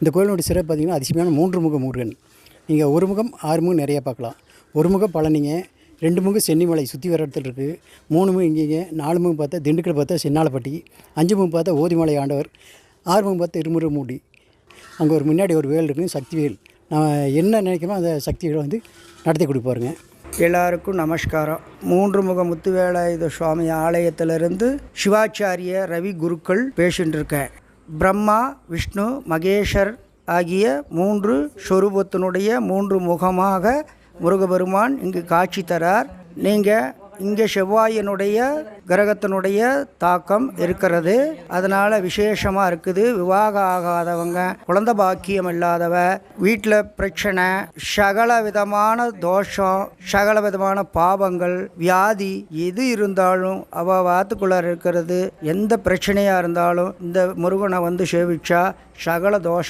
இந்த கோயிலினுடைய சிறப்பு பார்த்திங்கன்னா அதிசயமான மூன்று முக முருகன். நீங்கள் ஒரு முகம் ஆறு முகம் நிறையா பார்க்கலாம். ஒரு முகம் பழனிங்க ரெண்டு முகம் சென்னிமலை சுற்றி வர இடத்துல இருக்குது மூணு முகம் இங்கேங்க நாலு முகம் பார்த்தா திண்டுக்கல் பார்த்தா சென்னாலப்பட்டி அஞ்சு முகம் பார்த்தா ஓதிமலை ஆண்டவர் ஆறு முகம் பார்த்தா இருமுறைமூடி அங்கே ஒரு முன்னாடி ஒரு வேல் இருக்குது சக்தி வேல். நான் என்ன நினைக்கிறோமோ அந்த சக்திகளை வந்து நடத்தி கொடுப்பாருங்க. எல்லாருக்கும் நமஸ்காரம். மூன்று முக முத்துவேலாயுத சுவாமி ஆலயத்திலிருந்து சிவாச்சாரிய ரவி குருக்கள் பேசிகிட்டு இருக்கேன் பிரம்மா விஷ்ணு மகேஷர் ஆகிய மூன்று சொரூபத்தினுடைய மூன்று முகமாக முருகபெருமான் இங்கு காட்சி தரார். நீங்கள் இங்கே செவ்வாயினுடைய கிரகத்தினுடைய தாக்கம் இருக்கிறது. அதனால் விசேஷமாக இருக்குது. விவாகம் ஆகாதவங்க குழந்த பாக்கியம் இல்லாதவ வீட்டில் பிரச்சனை சகல விதமான தோஷம் சகல விதமான பாவங்கள் வியாதி எது இருந்தாலும் அவ வாத்துக்குள்ளார இருக்கிறது. எந்த பிரச்சனையாக இருந்தாலும் இந்த முருகனை வந்து சேவிச்சா சகல தோஷம்